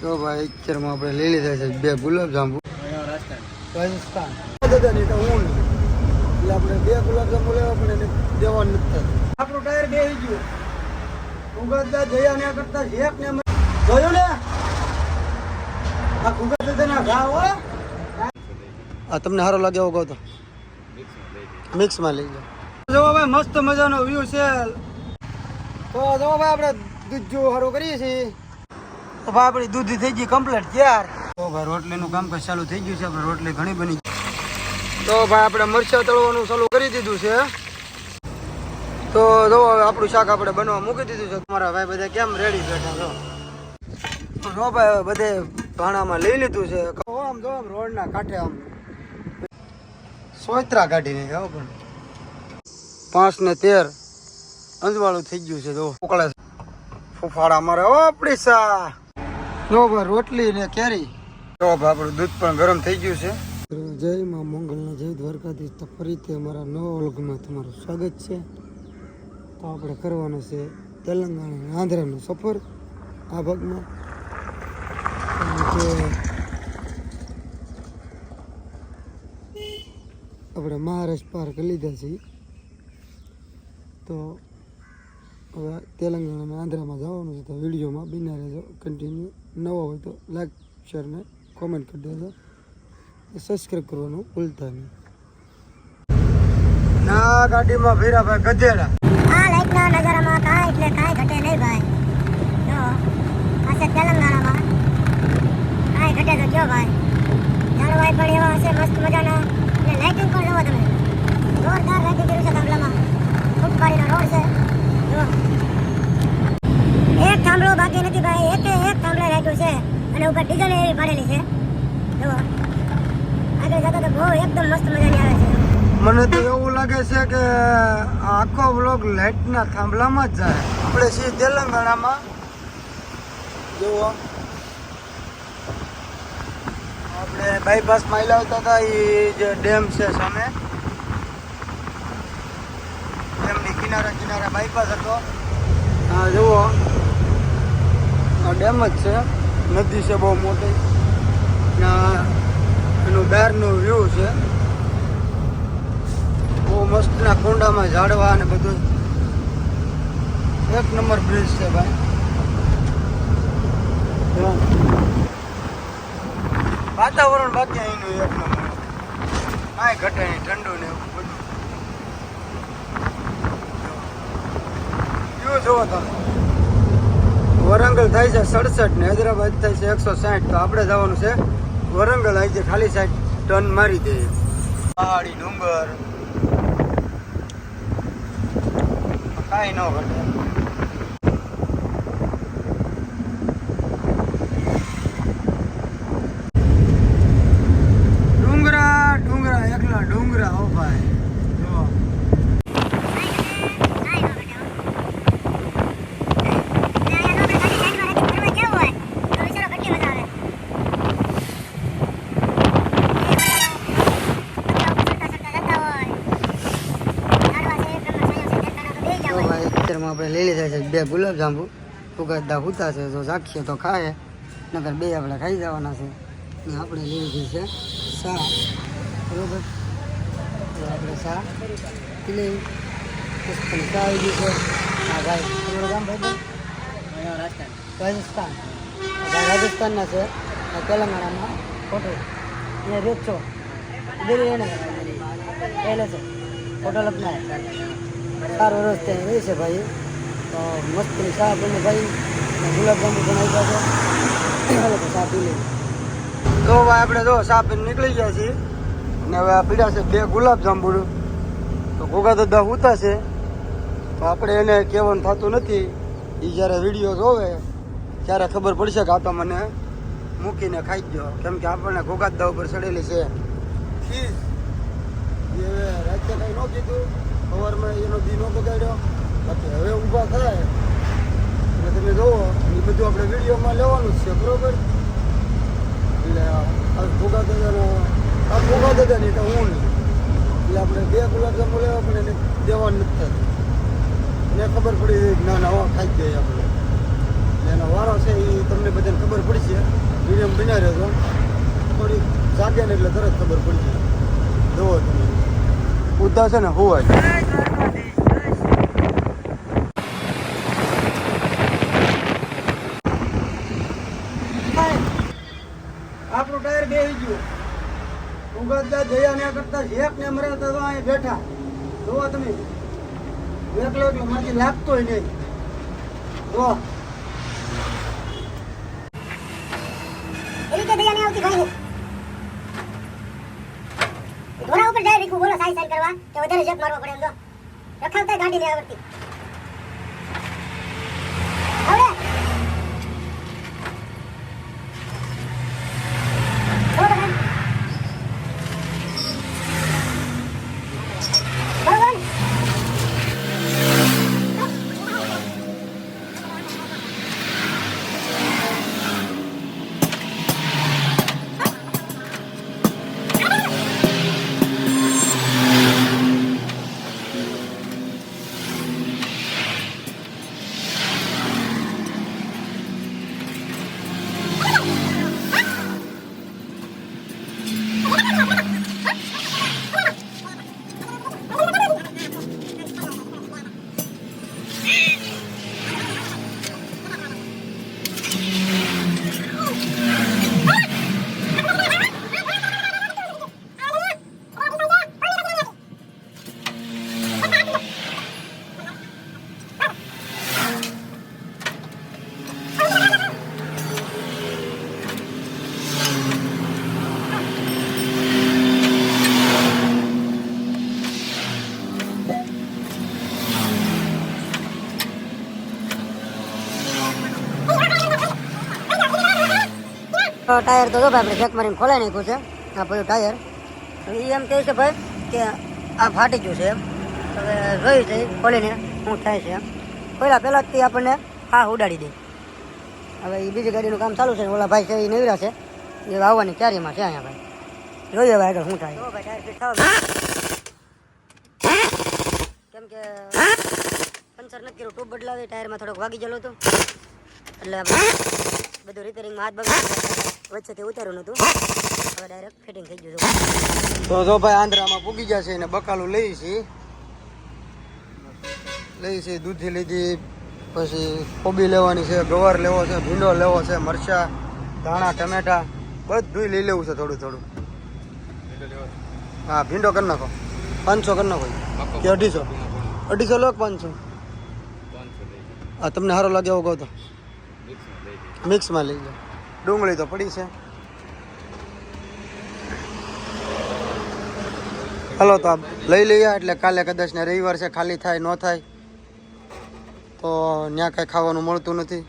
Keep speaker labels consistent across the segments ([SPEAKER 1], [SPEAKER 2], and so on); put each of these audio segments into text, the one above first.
[SPEAKER 1] તો ભાઈ અત્યારમાં આપણે લઈ લીધા છે બે ગુલાબ જાંબુ રાજસ્થાન. દાદા નહીં તો હું એટલે આપણે બે ગુલાબજાંબુ લેવા પણ એને નથી આપણું ટાયર બે ગયું. ઉગાદા જયા ને કરતા શેક ને જોયું ને? આ ઉગાદ દાદાના ઘા હો. આ તમને સારો લાગે એવો કહો તો. મિક્સમાં લઈ જાઓ જો ભાઈ મસ્ત મજાનો વ્યૂ છે. તો જો ભાઈ આપણે દૂધ જેવું સારું કરીએ છીએ. તો ભાઈ આપણી દૂધી થઈ ગઈ કમ્પ્લીટ તૈયાર. તો ભાઈ રોટલીનું કામકાજ ચાલુ થઈ ગયું છે આપણે રોટલી ઘણી બની તો ભાઈ આપણે મરચાં તળવાનું ચાલુ કરી દીધું છે. તો જો હવે આપણું શાક આપણે બનવા મૂકી દીધું છે. તમારા ભાઈ બધા કેમ રેડી બેઠા છો? જો ભાઈ બધે ભાણામાં લઈ લીધું છે. આમ જો આમ રોડના કાંઠે આમ. સોયત્રા કાઢીને આવો પણ. પાંચ ને તેર. અંજવાળું થઈ ગયું છે, જો. ઉકળે ફૂફાડા મારે, ઓ આપણી સા જો ભાઈ રોટલી ને કેરી. તો આપણું દૂધ પણ ગરમ થઈ ગયું છે. જય માં મંગલના જય દ્વારકાધીશ. તો ફરીથી અમારા નવા વર્ગમાં તમારું સ્વાગત છે. તો આપણે કરવાનો છે તેલંગાણા અને આંધ્રાનો સફર. આ ભાગમાં આપણે મહારાષ્ટ્ર પાર કરી લીધા છીએ. તો હવે તેલંગાણા અને આંધ્રામાં જવાનું છે. તો વિડીયોમાં બિના રહેજો કન્ટિન્યુ નવો હોય તો લાઈક શેર ને કોમેન્ટ કરી દેજો. સબસ્ક્રાઈબ કરવાનું ભૂલતા નહીં. ના, ગાડીમાં ભીરા ભાઈ, ગધેડા.
[SPEAKER 2] આ લાઈટના નજારામાં કાંઈ એટલે કાંઈ ઘટે નહીં ભાઈ. જો આ તેલંગાણામાં. કાંઈ ઘટે તો કયો ભાઈ. ઝાડવાય પણ એવા હશે, મસ્ત મજાના. અને લાઇટિંગ પણ જોવો તમે. જોરદાર લાઇટિંગ કર્યું છે ગામડામાં. ખૂબ ગાડીનો રોડ છે. જો. એક થાંભલો બાકી નથી ભાઈ, એક એક થાંભલો રાખ્યું છે અને ઉપર ડીઝલ એવી પડેલી છે. જો આગળ જતા તો બહુ એકદમ મસ્ત મજાની આવે છે.
[SPEAKER 1] મને તો એવું લાગે છે કે આખો વ્લોગ લાઇટના થાંભલામાં જ જાય. આપણે છીએ તેલંગાણામાં. જુઓ. આપણે બાયપાસમાં આવેલા આવતા હતા એ જે ડેમ છે સામે. ડેમની કિનારા કિનારા બાયપાસ હતો જુઓ. ડેમ જ છે. નદી છે બહુ મોટી. એનું બહારનું વ્યૂ છે. બહુ મસ્તના કુંડામાં ઝાડવા અને બધું. એક નંબર બ્રિજ છે ભાઈ. વાતાવરણ બાકી અહીંનું એક નંબર. કાંઈ ઘટે નહીં, ઠંડુ ને એવું બધું. જો. જુઓ તમે. વરંગલ થાય છે સડસઠ ને હૈદરાબાદ થાય છે એકસો સાઠ. તો આપણે જવાનું છે વરંગલ. આવી છે ખાલી સાઈડ ટર્ન મારી દઈએ પહાડી ડુંગર. કાંઈ ન ઘટે ડુંગરા ડુંગરા એકલા ડુંગરા હો ભાઈ જો તો ભાઈ અત્યારમાં આપણે છે, બે ગુલાબ જાંબુ ઉગાડતા હુતા છે તો ચાખીએ તો ખાય. નકર બે આપણે ખાઈ જવાના છે. ને આપણે લીધી છે સા બરોબર? આપણે સા લઈ સા છે. હા ભાઈ, તમારું રાજસ્થાન. રાજસ્થાનના છે. આ તેલંગાણામાં અહીંયા રેત છો? દિલ્હી એને. પહેલે છે. હોટલ અપનાય ચાર વર્ષ ત્યાં છે ભાઈ. તો મસ્ત ચા બને ભાઈ ગુલાબજાંબુ પણ આપ્યા છે ચા પી લઈએ. તો ભાઈ આપણે જો ચા પીને નીકળી ગયા છીએ અને હવે આ પીડા છે બે ગુલાબજાંબુ. તો ગોગા દાદા ઉતા છે તો આપણે એને કહેવાનું થતું નથી. એ જ્યારે વીડિયો જોવે, ત્યારે ખબર પડશે કે આ તો મને મૂકીને ખાઈ ગયો. કેમ કે આપણને ગોગા દાદા ઉપર ચડેલી છે. ખીસ એ રાતે કંઈ ન કીધું, સવારમાં એનો દી ન બગાડ્યો. બાકી હવે ઊભા થાય. એટલે તમે જોવો એ બધું આપણે વિડીયોમાં લેવાનું જ છે, બરોબર? એટલે આ ભોગા દાદાનો આ ભોગા દાદા ને એટલે હું એટલે આપણે બે ગુલાબજાંબુ લેવા પણ એને દેવાનું નથી થતું એને ખબર પડી કે ના ના ખાઈ જાય આપણે. એનો વારો છે એ તમને બધાને ખબર પડી છે. પડશે બન્યા રહેજો. થોડી જાગે ને એટલે તરત ખબર પડી જાય. જોવો તમે. ઉતા છે ને હોવાય આપણું ટાયર બેસી ગયું ને
[SPEAKER 2] ઘોડા ઉપર જાય બોલો સાઈ સાઈ કરવા, કે વધારે જપ મારવો પડે એમ તો. રખાવતા ગાડી નહીં આવડતી. ટાયર તો ભાઈ, આપણે ચેક મારીને ખોલાઈ નાખ્યું છે. આ બધું ટાયર. એ એમ કહે છે ભાઈ કે આ ફાટી ગયું છે એમ. હવે જોયું છે ખોલીને શું થાય છે એમ. પહેલાં પહેલાં આપણને હા ઉડાડી દે. હવે એ બીજી ગાડીનું કામ ચાલુ છે ઓલા ભાઈ છે એ નવરા છે. એ આવવાની તૈયારીમાં છે અહીંયા ભાઈ. જોઈએ હવે આગળ શું થાય. કેમ કે પંચર નથી કર્યું ટ્યુબ બદલાવી, ટાયરમાં થોડોક વાગી ગયેલો હતો. એટલે બધું રિપેરિંગમાં હાથ બગાડી વચ્ચેથી ઉતાર્યું નહોતું હવે ડાયરેક્ટ ફિટિંગ થઈ ગયું છે.
[SPEAKER 1] તો જો ભાઈ આંધ્રામાં પૂગી જશે અને બકાલું લઈ છે. લઈ છે દૂધી લીધી પછી કોબી લેવાની છે ગવાર લેવો છે ભીંડો લેવો છે મરચા ધાણા ટમેટા બધું લઈ લેવું છે થોડું થોડું. હા ભીંડો કરી નાખો. પાંચસો કરી નાખો. કે અઢીસો? અઢીસો લો પાંચસો? હા તમને સારો લાગે એવો કહો તો. મિક્સમાં લઈ જાઓ ડુંગળી તો પડી છે. હાલો, તો લઈ લઈએ, એટલે કાલે કદાચ ને રવિવાર છે, ખાલી થાય, ન થાય, તો ત્યાં કાંઈ ખાવાનું મળતું નથી,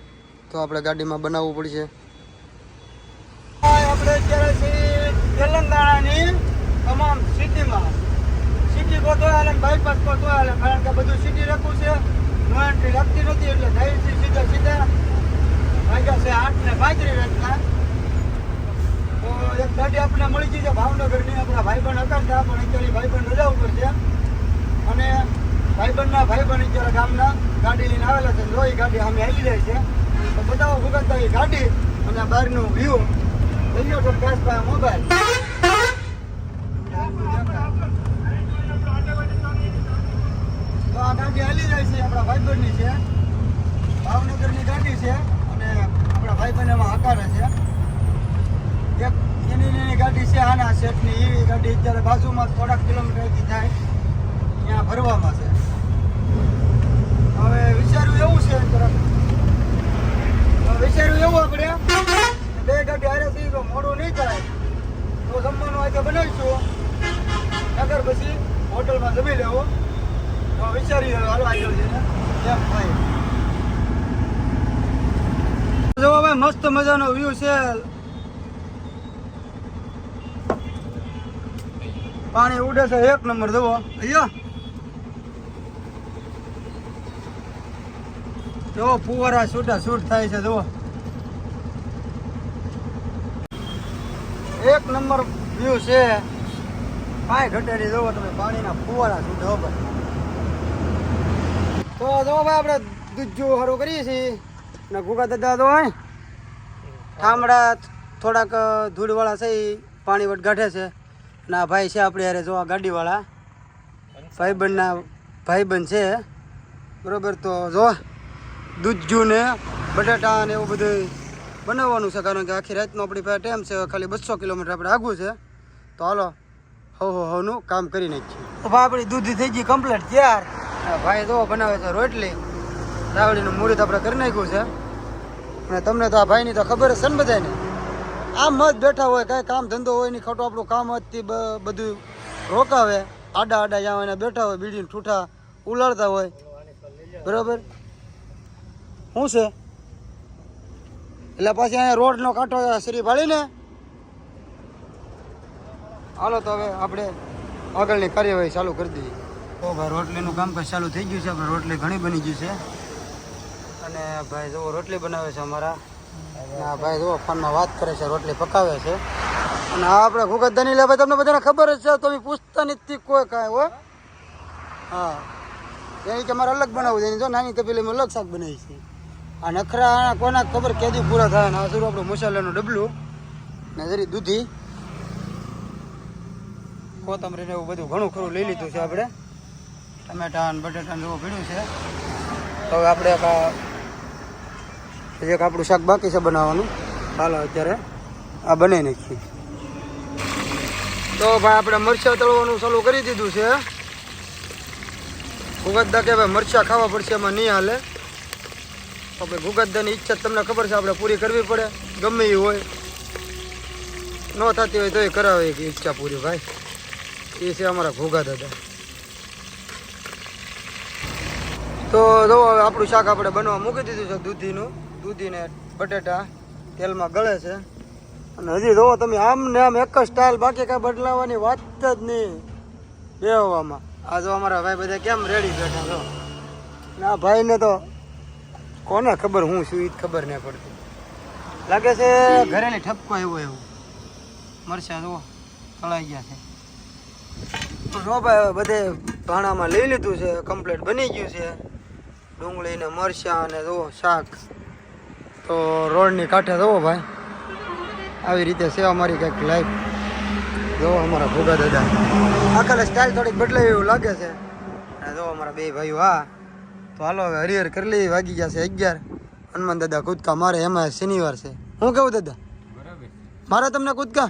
[SPEAKER 1] તો આપણે ગાડીમાં બનાવવું પડશે. આપણે અત્યારે છીએ તેલંગાણાની તમામ સિટીમાં. સિટી તો હાલે બાયપાસ હાલે કારણ કે બધું સિટી રાખવું છે. નો એન્ટ્રી લાગતી નથી, એટલે ધૈર્યથી સીધા સીધા વાગ્યા છે આઠ ને પાંત્રીસ રાતના તો એક ગાડી આપણને મળી ગઈ છે ભાવનગરની. આપણા ભાઈબંધ હતા પણ અત્યારે ભાઈબંધ રજા ઉપર છે. અને ભાઈબંધના ભાઈબંધ અત્યારે ગામના ગાડી લઈને આવેલા છે. જો ગાડી અમે આવી જાય છે, તો બતાવો ભૂગતતા એ ગાડી અને બહારનું વ્યૂ લો તો કેશ પાસે મોબાઈલ તો આ ગાડી હાલી જાય છે, આપણા ભાઈબંધની છે. ભાવનગરની ગાડી છે. અને આપણા એમાં હકારે છે. એક એની એની ગાડી છે, આના શેઠની. એવી ગાડી અત્યારે બાજુમાં થોડાક કિલોમીટરથી થાય ત્યાં ભરવામાં છે. હવે વિચાર્યું એવું છે તરફ વિચાર્યું એવું આપણે બે ગાડી હારે થઈ તો મોડું નહીં થાય તો જમવાનું આજે બનાવીશું. નગર પછી હોટલમાં જમી લેવું. તો વિચારી હાલવા આગળ છે એમ થાય? જો ભાઈ મસ્ત મજાનો વ્યૂ છે. પાણી ઉડે છે એક નંબર જોવો અહીંયા. જો ફુવારા છૂટા છૂટ થાય છે જોવો એક નંબર વ્યૂ છે. કાંઈ ઘટાડી જોવો તમે, પાણીના ફુવારા છૂટે ભાઈ. તો જો ભાઈ આપણે દૂધ સારું કરીએ છીએ. ને ગુગા દાદા તો હોય. ઠામડા થોડાક ધૂળવાળા છે એ પાણી વટ ગાઢે છે. ના ભાઈ છે આપણે યારે જોવા ગાડીવાળા. ભાઈબંધના ભાઈબંધ છે. બરોબર તો જો દૂધજું ને બટાટા ને એવું બધું બનાવવાનું છે. કારણ કે આખી રાતનો આપણી પાસે ટાઈમ છે. ખાલી બસો કિલોમીટર આપણે આગું છે. તો હાલો હવ હો હોનું કામ કરી નાખીએ. તો ભાઈ આપણી દૂધી થઈ ગઈ કમ્પ્લીટ છે યાર ભાઈ જો બનાવે છે રોટલી. રાવડીનું મૂળિત આપણે કરી નાખ્યું છે. અને તમને તો આ ભાઈની તો ખબર જ છે ને બધાને આમ મત બેઠા હોય, કાંઈ કામ ધંધો હોય નહીં, ખોટું આપણું કામ હતી બધું રોકાવે. આડા આડા જ્યાં એને બેઠા હોય, બીડીને ઠૂઠા ઉલાળતા હોય. બરાબર? શું છે? એટલે પછી અહીંયા રોડનો કાંઠો શરી ભાળીને. હાલો તો હવે આપણે આગળની કાર્યવાહી ચાલુ કરી દઈએ. તો ભાઈ, રોટલીનું કામકાજ ચાલુ થઈ ગયું છે, આપણે રોટલી ઘણી બની ગઈ છે. અને ભાઈ જુઓ, રોટલી બનાવે છે અમારા. આ ભાઈ જુઓ, ફોનમાં વાત કરે છે, રોટલી પકાવે છે. અને આપણે ગુગતદાની લે ભાઈ, તમને બધાને ખબર જ છે તમે પૂછતા નથી કોઈ કાંઈ, હો. હા. એ કે અમારે અલગ બનાવવું છે, એની જો નાની તપેલીમાં અલગ શાક બનાવી છે. આ નખરા કોના ખબર કેદી પૂરા થાય ને જરૂર આપણું મસાલાનું ડબલું. ને જરી દૂધી. કોથમરીને એવું બધું ઘણું ખરું લઈ લીધું છે આપણે. ટમેટા ને બટેટા ને એવું ભીડ્યું છે. તો આપણે એક એક આપણું શાક બાકી છે બનાવવાનું. ચાલો અત્યારે આ બનાવી નાખીએ. તો ભાઈ, આપણે મરચાં તળવાનું ચાલુ કરી દીધું છે. ગુગતદા કે ભાઈ, મરચાં ખાવા પડશે, એમાં નહીં હાલે. ભાઈ ગુગતદાની ઈચ્છા તમને ખબર છે, આપણે પૂરી કરવી પડે. ગમે એ હોય. ન થતી હોય તો એ કરાવે કે ઈચ્છા પૂરી, ભાઈ. એ છે અમારા ઘોઘા દાદા. તો જો આપણું શાક આપણે બનવા મૂકી દીધું છે દૂધીનું. દૂધી ને બટેટા તેલમાં ગળે છે. અને હજી જોવો તમે આમ ને આમ એક જ સ્ટાઇલ બાકી કાંઈ બદલાવાની વાત જ નહીં બેહવામાં. આ જો અમારા ભાઈ બધા કેમ રેડી બેઠા છો? ના, ભાઈને તો કોને ખબર હું છું એ ખબર નહીં પડતી. લાગે છે ઘરેલી ઠપકો આવ્યો એવું. મરચા જુઓ, તળાઈ ગયા છે. તો ભાઈ બધે ભાણામાં લઈ લીધું છે કમ્પ્લીટ બની ગયું છે. ડુંગળીને મરચાં અને જુઓ, શાક. તો રોડની કાંઠે જવો ભાઈ. આવી રીતે છે અમારી કંઈક લાઈફ જો અમારા ભોગા દાદા. આખા સ્ટાઇલ થોડીક બદલે એવું લાગે છે. અને જો અમારા બે ભાઈઓ હા. તો હાલો હવે હરિહર કરી લઈ વાગી ગયા છે અગિયાર. હનુમાન દાદા કૂદકા મારે એમાં શનિવાર છે. હું કેવું દાદા?
[SPEAKER 3] બરાબર
[SPEAKER 1] મારે તમને કૂદકા?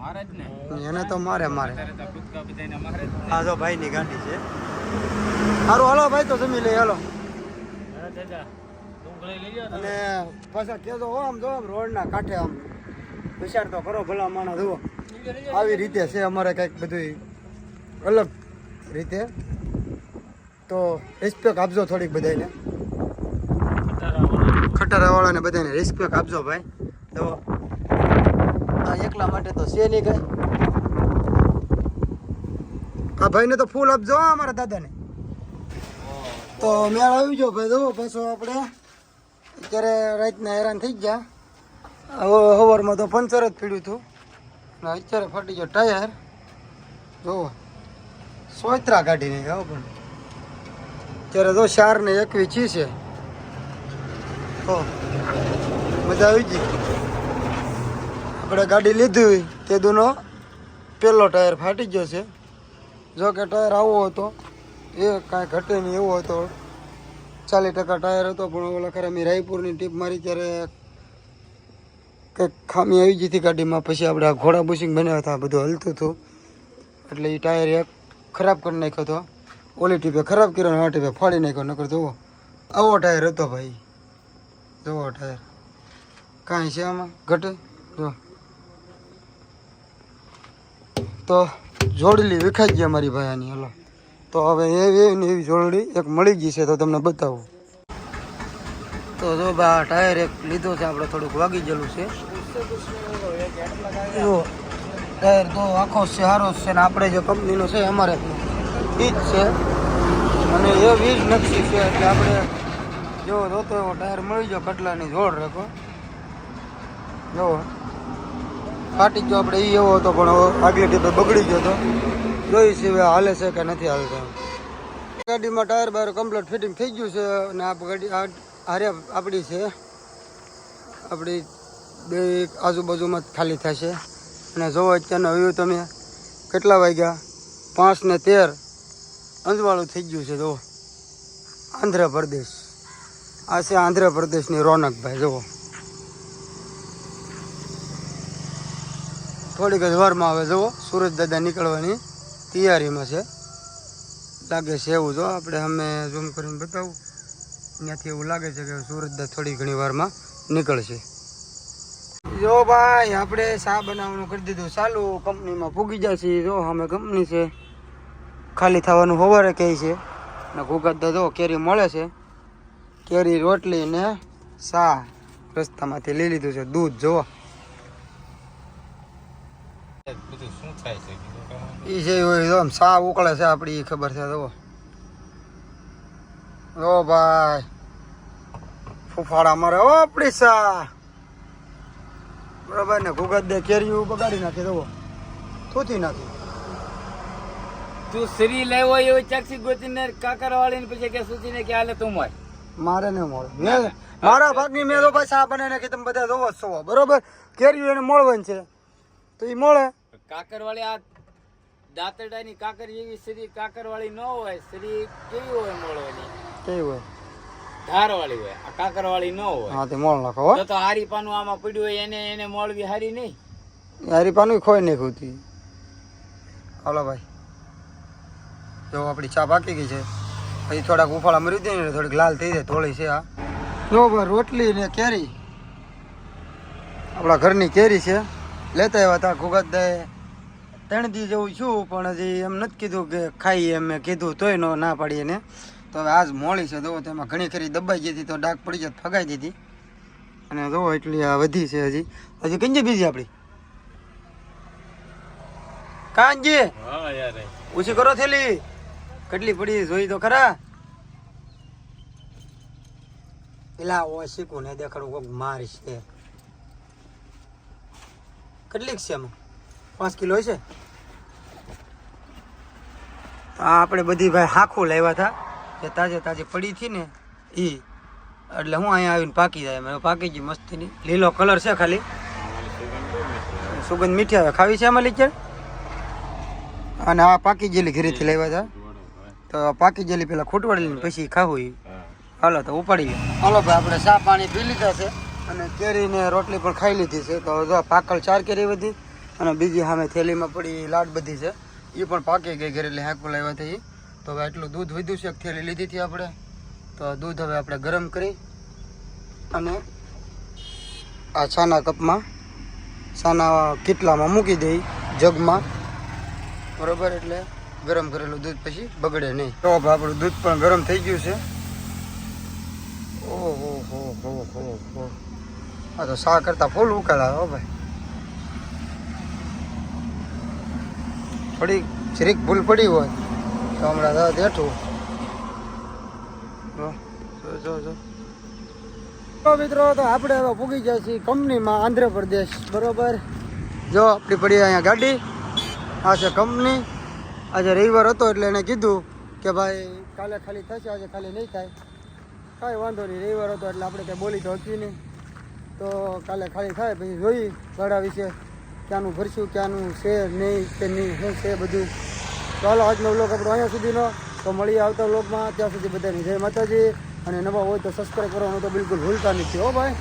[SPEAKER 3] મારે
[SPEAKER 1] એને તો મારે મારે.
[SPEAKER 3] હા મારે જ
[SPEAKER 1] ભાઈની ગાડી છે. સારું હાલો ભાઈ તો જમી લઈ હાલો.
[SPEAKER 3] દાદા.
[SPEAKER 1] અને પાછા કહેજો હો આમ જો આમ રોડના કાંઠે આમ વિચાર તો કરો ભલા માણસ જુઓ. આવી રીતે છે અમારે કંઈક બધું અલગ રીતે. તો રિસ્પેક્ટ આપજો થોડીક બધાને ખટારાવાળાને બધાને રિસ્પેક્ટ આપજો ભાઈ. તો આ એકલા માટે તો છે નહીં કઈ. આ ભાઈને તો ફૂલ આપજો અમારા દાદાને. તો મેળ આવી ગયો ભાઈ જુઓ પાછો આપણે. અત્યારે રાતના હેરાન થઈ ગયા. હવે સવારમાં તો પંચર જ પીડ્યું હતું. ને અત્યારે ફાટી ગયો ટાયર. જુઓ સોતરા કાઢી નાખ્યા પણ. અત્યારે તો ચાર ને એકવી છી છે. તો મજા આવી ગઈ. આપણે ગાડી લીધી તે દુનો પહેલો ટાયર ફાટી ગયો છે. જો કે ટાયર આવો હતો. એ કાંઈ ઘટે નહીં એવો હતો. ચાલીસ ટકા ટાયર હતો, પણ ઓલા ખરે મેં રાયપુરની ટીપ મારી ત્યારે કંઈક ખામી આવી જતી ગાડીમાં. પછી આપણે ઘોડા બુશિંગ બનાવ્યા હતા બધું હલતું હતું. એટલે એ ટાયર એક ખરાબ કરી નાખ્યો હતો. ઓલી ટીપે ખરાબ કર્યો આ ટીપે ફાડી નાખ્યો, નકર જુઓ. આવો ટાયર હતો ભાઈ. જુઓ ટાયર. કાંઈ છે આમાં? ઘટે? જો તો જોડલી વિખાઈ ગયા મારી ભાઈ આની, હલો. તો હવે એવી ને એવી જોડણી એક મળી ગઈ છે તો તમને બતાવું. તો જો બા, ટાયર એક લીધો છે, આપણે થોડુંક વાગી ગયેલું છે. જો, ટાયર તો આખો છે સારો છે ને આપણે જે કંપનીનો છે અમારે એ જ છે. અને એ વીજ નકશી છે એટલે આપણે જો જોતો એવો ટાયર મળી ગયો કટલાની જોડ રાખો. જો, ફાટી ગયો આપણે એ એવો હતો પણ આગલી ટીપે બગડી ગયો હતો. જોઈ સિવાય હાલે છે કે નથી હાલતો? ગાડીમાં ટાયર બાર કમ્પ્લીટ ફિટિંગ થઈ ગયું છે અને આ ગાડી હારે આપણી છે. આપણી બે આજુબાજુમાં જ ખાલી થશે. અને જોવો અત્યારનો વ્યૂ તમે કેટલા વાગ્યા? પાંચ ને તેર. અંજવાળું થઈ ગયું છે જુઓ આંધ્રપ્રદેશ. આ છે આંધ્રપ્રદેશની રોનક ભાઈ જુઓ. થોડીક જ વારમાં હવે જુઓ. સુરજ દાદા નીકળવાની. તૈયારીમાં છે. લાગે છે એવું જો, આપણે અમે ઝૂમ કરીને બતાવું. ત્યાંથી એવું લાગે છે કે સુરત થોડી ઘણી વારમાં નીકળશે. જો ભાઈ, આપણે ચા બનાવવાનું કરી દીધું. ચાલુ કંપનીમાં પૂગી જશે. જો, અમે કંપની છે. ખાલી થવાનું હોવારે કહે છે. ને ઘૂગત જો, કેરી મળે છે. કેરી, રોટલી ને ચા રસ્તામાંથી લઈ લીધું છે. દૂધ, જોવા.
[SPEAKER 3] બધું શું થાય છે?
[SPEAKER 1] એ છે હોય જો આમ ઉકળે છે આપણી ખબર છે જો ઓ ભાઈ. ફૂફાડા મારે ઓ આપણી સા. બરાબર ને ઘુગત દે કેરીઓ બગાડી નાખી દો થોતી નાખી.
[SPEAKER 3] તું શ્રી લેવો એવો ચક્ષી ગોતીને કાકર વાળી પછી કે સૂચીને કે હાલે તું માર
[SPEAKER 1] મારે નહીં મળે. મારા ભાગની મેં તો ભાઈ સા બનાવી નાખી તમે બધા જોવો છો બરોબર? કેરીઓ એને મળવાની છે. તો એ મળે.
[SPEAKER 3] કાકર વાળી આ દાંતરડાની કાકર જેવી શ્રી કાકર વાળી ન હોય શ્રી કેવી હોય મળવાની?
[SPEAKER 1] કેવી હોય?
[SPEAKER 3] ધાર વાળી હોય આ કાકર વાળી ન હોય.
[SPEAKER 1] હા તે મોળ નાખો હોય
[SPEAKER 3] તો હારી પાનું આમાં પડ્યું હોય એને એને મોળવી હારી નહીં?
[SPEAKER 1] હારી પાનું ખોઈ નહીં હતી હાલો ભાઈ. જો આપણી ચા પાકી ગઈ છે. પછી થોડાક ઉફાળા મરી દે ને થોડીક લાલ થઈ જાય થોડી છે આ. જો ભાઈ રોટલી ને કેરી. આપણા ઘરની કેરી છે. લેતા આવ્યા હતા ઘુગત દે ત્રણ દી જેવું છું પણ હજી એમ નથી કીધું કે ખાઈએ એમ મેં કીધું તોય નો ના પાડીએ ને. તો હવે આજ મોડી છે જો તેમાં ઘણી ખરી દબાઈ ગઈ હતી તો ડાક પડી જત ફગાઈ દીધી. અને જુઓ એટલી આ વધી છે હજી. હજી કંજે બીજી આપણી કાંજી ઓછી કરો થેલી. કેટલી પડી જોઈ તો ખરા. પેલા ઓશીકું ને દેખાડું કોક મારી છે. કેટલીક છે એમાં? પાંચ કિલો છે આપણે બધી ભાઈ હાખું લાવ્યા હતા. જે તાજે તાજે પડી હતી ને એ એટલે હું અહીંયા આવીને પાકી જાય. મેં પાકી ગઈ મસ્તીની. લીલો કલર છે ખાલી. સુગંધ મીઠી આવે. ખાવી છે એમાં લીચર અને આ પાકી જેલી ઘરેથી લાવ્યા હતા. તો પાકી જેલી પેલા ખૂટવાડી પછી ખાવું એ હાલો, તો ઉપાડી ગયો હાલો ભાઈ, આપણે ચા પાણી પી લીધા છે. અને કેરીને રોટલી પણ ખાઈ લીધી છે. તો પાકળ ચાર કેરી વધી. અને બીજી સામે થેલીમાં પડી લાડ બધી છે. એ પણ પાકી ગઈ ઘરે એટલે હાકું લાવ્યા હતા તો હવે આટલું દૂધ વધ્યું છે થેલી લીધી હતી આપણે? તો દૂધ હવે આપણે ગરમ કરી અને આ છાના કપમાં, છાના કેટલામાં મૂકી દઈ જગમાં. બરોબર એટલે ગરમ કરેલું દૂધ પછી બગડે નહીં. તો આપણું દૂધ પણ ગરમ થઈ ગયું છે. ઓહો, હો હો હો હો. આ તો શા કરતા ફૂલ ઉકાળા હો ભાઈ. થોડી જરીક ભૂલ પડી હોય તો હમણાં દાદા દેઠું જો જો, જો મિત્રો તો આપણે હવે પૂગી જાય છીએ કંપનીમાં આંધ્રપ્રદેશ બરોબર? જો આપણી પડી અહીંયા ગાડી. આ છે કંપની. આજે રવિવાર હતો એટલે એને કીધું કે ભાઈ કાલે ખાલી થશે આજે ખાલી નહીં થાય. કાંઈ વાંધો નહીં રવિવાર હતો એટલે આપણે કંઈ બોલી તો હતી નહીં. તો કાલે ખાલી થાય પછી જોઈ ભાડા વિશે ક્યાંનું ભરશું, ક્યાંનું છે નહીં, કે નહીં, શું છે બધું. ચાલો, આજનો વ્લોગ આપણો અહીંયા સુધીનો. તો મળીએ આવતા વ્લોગમાં ત્યાં સુધી બધાની જય માતાજી. અને નવા હોય તો સબસ્ક્રાઈબ કરવાનું તો બિલકુલ ભૂલતા નથી, હો ભાઈ.